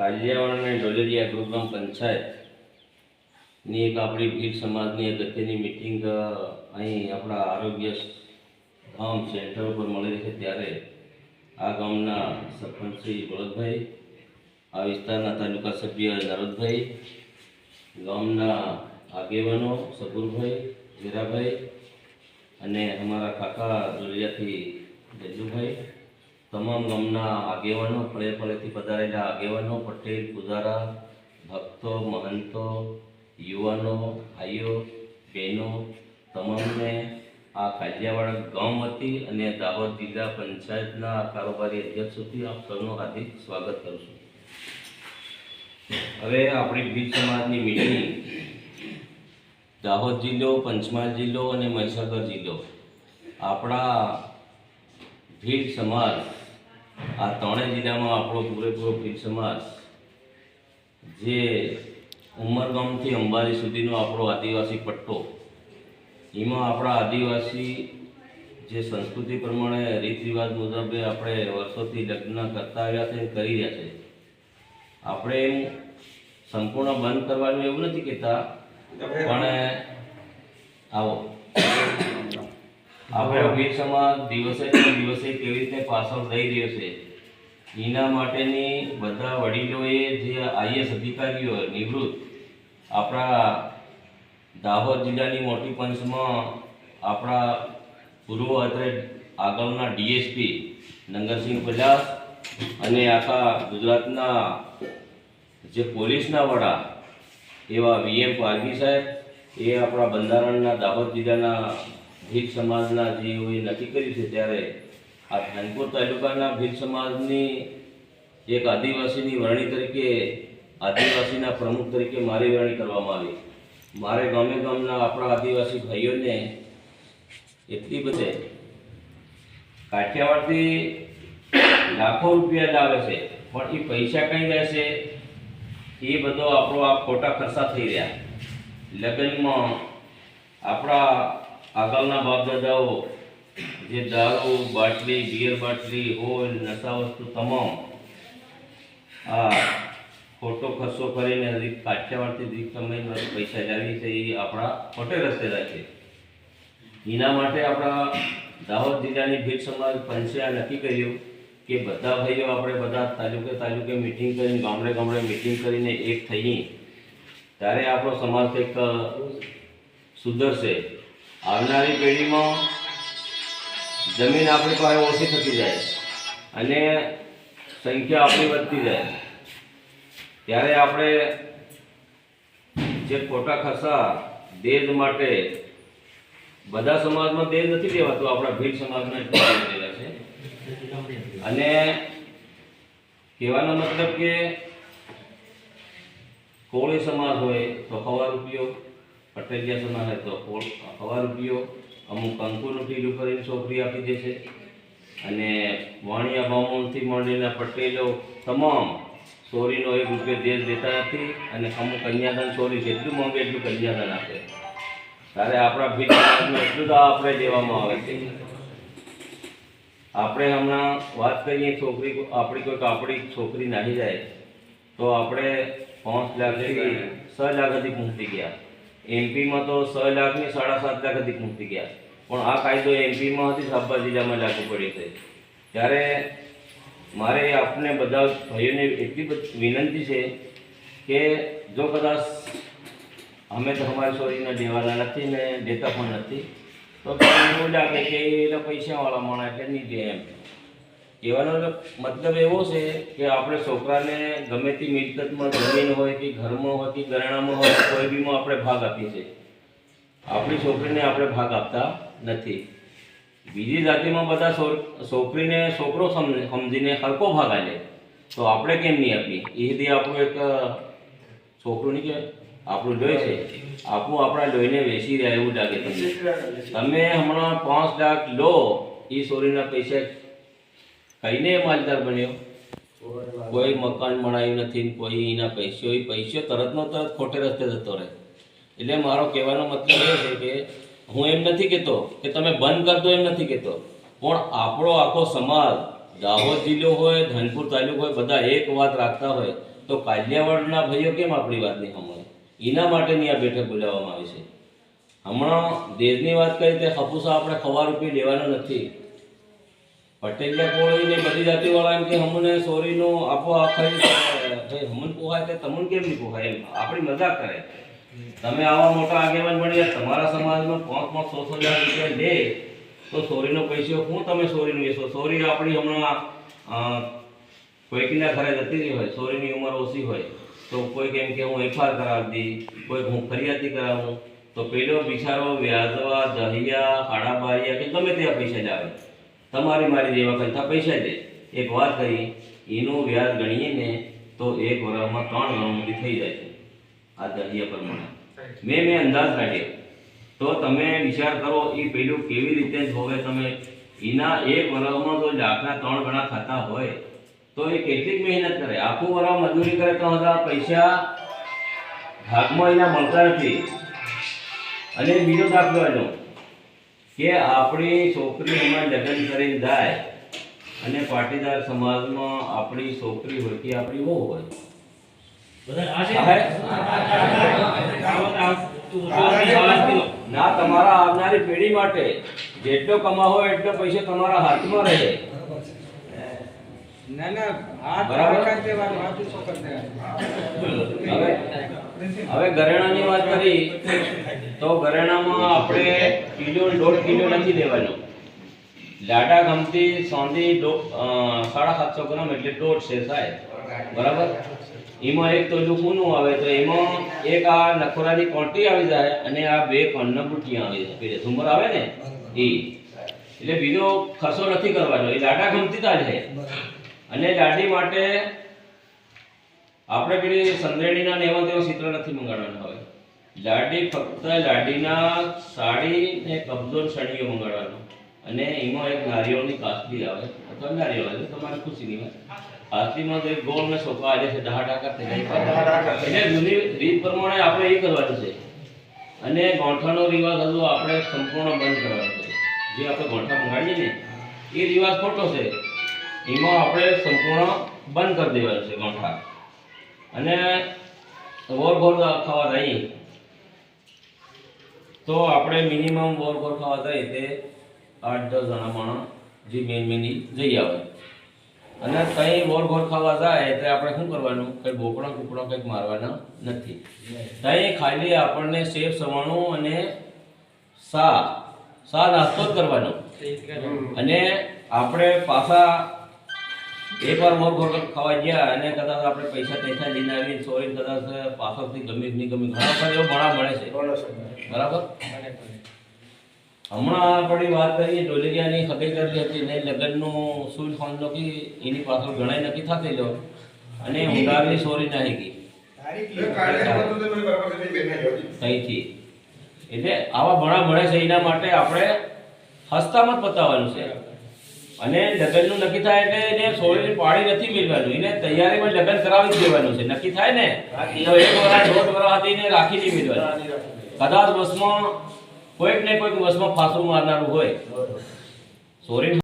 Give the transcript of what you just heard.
કાલિયાવાડ અને ડોલેરિયા ગ્રુપગ્રામ પંચાયતની એક આપણી ભીડ સમાજની અગત્યની મિટિંગ અહીં આપણા આરોગ્ય ગામ સેન્ટર ઉપર મળી છે ત્યારે આ ગામના સરપંચ શ્રી ભરતભાઈ આ વિસ્તારના તાલુકા સભ્ય નરોદભાઈ, ગામના આગેવાનો સગુરભાઈ ઝેરાભાઈ અને અમારા કાકા ડોલિયાથી જજુભાઈ તમામ ગામના આગેવાનો ફળે ફળેથી પધારેલા આગેવાનો, પટેલ, પુજારા, ભક્તો, મહંતો, યુવાનો, ભાઈઓ, બહેનો, તમામને આ કાલિયાવાડ ગામ વતી અને દાહોદ જિલ્લા પંચાયતના કારોબારી અધ્યક્ષ સુધી આપ સૌનું હાર્દિક સ્વાગત કરું છું. હવે આપણી બીજ સમાજની મીટિંગ. દાહોદ જિલ્લો, પંચમહાલ જિલ્લો અને મહીસાગર જિલ્લો. આપણા ભીડ સમાજ આ ત્રણેય જિલ્લામાં આપણો પૂરેપૂરો ભીડ સમાજ જે ઉમરગામથી અંબાજી સુધીનો આપણો આદિવાસી પટ્ટો એમાં આપણા આદિવાસી જે સંસ્કૃતિ પ્રમાણે રીત રિવાજ મુજબ આપણે વર્ષોથી લગ્ન કરતા આવ્યા છે કરી રહ્યા છે. આપણે એમ સંપૂર્ણ બંધ કરવાનું એવું નથી કહેતા પણ આવો. આપણો ભીડ સમાજ દિવસે દિવસે કેવી રીતે પાછળ થઈ રહ્યો છે? એના માટેની બધા વડીલોએ જે આઈએસ અધિકારીઓ નિવૃત્ત આપણા દાહોદ જિલ્લાની મોટી પંચમાં આપણા પૂર્વ અત્રે આગળના ડીએસપી નંગરસિંહ પજાસ અને આખા ગુજરાતના જે પોલીસના વડા એવા વીએમ પારગી સાહેબ એ આપણા બંધારણના દાહોદ જિલ્લાના ભીલ સમાજના જીવોએ નક્કી કર્યું છે ત્યારે આ ધાનપુર તાલુકાના ભીલ સમાજની એક આદિવાસીની વરણી તરીકે, આદિવાસીના પ્રમુખ તરીકે મારી વરણી કરવામાં આવી. મારે ગામે ગામના આપણા આદિવાસી ભાઈઓને એટલી બધે કાઠિયાવાડથી લાખો રૂપિયા લાવે છે, પણ એ પૈસા કઈ રહેશે એ બધો આપણો આ ખોટા ખર્ચા થઈ રહ્યા. લગ્નમાં આપણા આગળના બાપદાદાઓ જે દારૂ બાટલી, બિયર બાટલી, હોલ, નશા વસ્તુ તમામ આ ખોટો ખર્ચો કરીને કાઠિયાવાડથી દીક સમય પૈસા લાવી છે એ આપણા ખોટે રસ્તે રાખે. એના માટે આપણા દાહોદ જિલ્લાની ભીડ સમાજ પંચે આ નક્કી કર્યું કે બધા ભાઈઓ આપણે બધા તાલુકે તાલુકે મિટિંગ કરીને, ગામડે ગામડે મિટિંગ કરીને એક થઈએ. ત્યારે આપણો સમાજ કંઈક સુધરશે. આવનારી પેઢીમાં જમીન આપણી પાસે ઓછી થતી જાય અને સંખ્યા આપણી વધતી જાય. ત્યારે આપણે જે ખોટા ખસા, દેજ માટે, બધા સમાજમાં દેજ નથી દેવાતું, આપણા ભીડ સમાજમાં દેવા છે. અને કહેવાનો મતલબ કે કોળી સમાજ હોય તો સવા રૂપિયો પટેલિયા સમાજ હોય તો હવા રૂપિયો અમુક કંકુનું કરીને છોકરી આપી દે છે. અને વાણિયા બામણથી માંડીને પટેલો તમામ ચોરીનો એક રૂપિયો દેશ દેતા નથી અને અમુક કન્યાદાન ચોરી જેટલું માંગે એટલું કન્યાદાન આપે. ત્યારે આપણા ભીડ એટલું તો આપણે દેવામાં આવે છે. આપણે હમણાં વાત કરીએ છોકરી આપણી કોઈક આપણી છોકરી નાહી જાય તો આપણે પાંચ લાખથી છ લાખ સુધી પહોંચી ગયા. એમપીમાં તો છ લાખની સાડા સાત લાખ અધિક મુક્તિ ગયા. પણ આ કાયદો એમપીમાં હતી સાબા જિલ્લામાં લાગુ પડ્યો છે. ત્યારે મારે આપને બધા ભાઈઓને એટલી બધી વિનંતી છે કે જો કદાચ અમે તો અમારી સોરીને દેવાના નથી ને દેતા પણ નથી, તો એવું લાગે કે એના પૈસાવાળા માણસ એટલે નહીં દે એમ. કહેવાનો મતલબ એવો છે કે આપણે છોકરાને ગમે તે મિલકતમાં જમીન હોય કે ઘરમાં હોય કે ઘરેણામાં હોય કોઈ બીમાં આપણે ભાગ આપીએ છીએ. આપણી છોકરીને આપણે ભાગ આપતા નથી. બીજી જાતિમાં બધા છોકરીને છોકરો સમ- સમજીને હરકો ભાગ આપે. તો આપણે કેમ નહીં આપીએ? એ દે આપણું એક છોકરું નહીં કહેવાય આપણું લોહી છે. આપણું આપણા લોહીને વેચી રહ્યા એવું લાગે તમને. તમે હમણાં પાંચ લાખ લો એ સોરીના પૈસા કઈને માલદાર બન્યો? કોઈ મકાન બનાવ્યું નથી કોઈ એના પૈસો એ પૈસો તરતનો તરત ખોટે રસ્તે જતો રહે. એટલે મારો કહેવાનો મતલબ એ છે કે હું એમ નથી કહેતો કે તમે બંધ કર દો એમ નથી કહેતો. પણ આપણો આખો સમાજ દાહોદ જિલ્લો હોય ધનપુર તાલુકો હોય બધા એક વાત રાખતા હોય તો કાલિયાવાડના ભાઈઓ કેમ આપણી વાત નહીં સમજે એના માટેની આ બેઠક બોલાવવામાં આવી છે. હમણાં દેશની વાત કરી તે હપુસા આપણે ખવા રૂપી લેવાનો નથી. પટેલિયા કોળીને બધી જાતિવાળા એમ કે હમને સોરીનો આપો આ ખરી ભાઈ હમન પોહાય તે તમને કેમ નહીં પોહાય? એમ આપણી મજાક કરે. તમે આવા મોટા આગેવાન બની તમારા સમાજમાં પાંચ પાંચ સો સો હજાર રૂપિયા લે, તો સોરીનો પૈસો હું તમે સોરીનું વેચો? સોરી આપણી હમણાં કોઈકના ઘરે જતી હોય, સોરીની ઉંમર ઓછી હોય, તો કોઈ કેમ કે હું એફઆર કરાવી દી કોઈ હું ફરિયાદી કરાવું, તો પેલો બિચારો વ્યાજવા, દહિયા હાડાબારિયા કે ગમે ત્યાં પૈસા લાવે તમારી મારી જેવા કરતા પૈસા દે એક વાત કરી, એનું વ્યાજ ગણીએ ને તો એક વર્ષમાં ત્રણ ગણું મોટી થઈ જાય છે, આ દહિયા પ્રમાણે. મેં મેં અંદાજ કાઢ્યો. તો તમે વિચાર કરો, એ પેલું કેવી રીતે જોવે તમે. એના એક વર્ષમાં જો લાખના ત્રણ ગણા થતા હોય, તો એ કેટલીક મહેનત કરે. આખું વર્ષ મજૂરી કરે તો હતા પૈસા ભાગમાં એના મળતા નથી. અને બીજો દાખલો એનો કે આપણી છોકરી એમાં લગ્ન કરીને જાય અને પાટીદાર સમાજમાં આપણી છોકરી હોય કે આપણી બહુ હોય. ના તમારા આવનારી પેઢી માટે જેટલો કમાવો એટલો પૈસા તમારા હાથમાં રહે. ના ના બરાબર. હવે હવે ઘરેણાની વાત કરી તો ઘરેણામાં આપણે કિલો દોઢ કિલો નથી લેવાનો લાડા ગમતી સોંધી સાડા સાતસો ગ્રામ એટલે દોઢ છે સાહેબ. બરાબર? એમાં એક તો નું આવે તો એમાં એક આ નખોરાની કોંટી આવી જાય અને આ બે કણના બુટિયા આવી જાય પેલે ઝુમર આવે ને? એ એટલે બીજો ખસો નથી કરવાનો. એ લાડા ગમતી તાજ છે. અને લાડી માટે આપણે પેલી સંદ્રેણીના ને એવા તેવા ચિત્ર નથી મંગાડવાના હવે. લાડી ફક્ત લાડીના સાડી ને કબજો સળીઓ મંગાડવાનો અને એમાં એક નારિયેળની કાસલી આવે. અથવા નારિયેળ આવે. તમારી ખુશીની વાત. કાસલીમાં તો એક ગોળ ને સોફા આવે છે દહા ટાકા થઈ જાય. જૂની રીત પ્રમાણે આપણે એ કરવાનું છે. અને ગોંઠાનો રિવાજ હજુ આપણે સંપૂર્ણ બંધ કરવાનો છે. જે આપણે ગોંઠા મંગાડીએ ને એ રિવાજ ખોટો છે. એમાં આપણે સંપૂર્ણ બંધ કરી દેવાનું છે ગોંઠા અને વોર ગોળ ખાવા જઈએ તો આપણે મિનિમમ વોર ગોળ ખાવા જઈએ તે આઠ દસ જણા માણસ જે મેન મેની જઈ આવે. અને કંઈ વોર ગોળ ખાવા જાય એટલે આપણે શું કરવાનું? કંઈ બોકડા કુકડા કંઈક મારવાના નથી. ત્યાં ખાલી આપણને સેફ સવાણું અને સા સા નાસ્તો જ કરવાનો. અને આપણે પાછા એકવાર મોર હોટલ ખાવા ગયા અને કદાચ આપણે પૈસા પૈસા લઈને આવીને સોરી કદાચ પાછળથી ગમે નહીં ગમે ઘણા બધા એવો ભણા મળે છે. બરાબર? હમણાં આપણી વાત કરીએ ડોલેરિયાની ખબર કરેલી હતી ને લગ્નનું સુઈ ફોન કે એની પાછળ ઘણા નક્કી થતી લો અને ઊંડાવી સોરી નાહી ગઈ. અહીંથી એટલે આવા ભણા મળે છે એના માટે આપણે હસ્તામાં જ પતાવવાનું છે. અને લગ્નનું નક્કી થાય એટલે એને સોળીની પાણી નથી મેળવાનું એને તૈયારીમાં લગ્ન કરાવી જ દેવાનું છે. નક્કી થાય ને? તો એક વરા દોઢ વર્ષ હતી એને રાખી નહીં મેળવાની કદાચ વસમાં કોઈક ને કોઈક વસમાં ફાંસું મારનારું હોય. સોરી.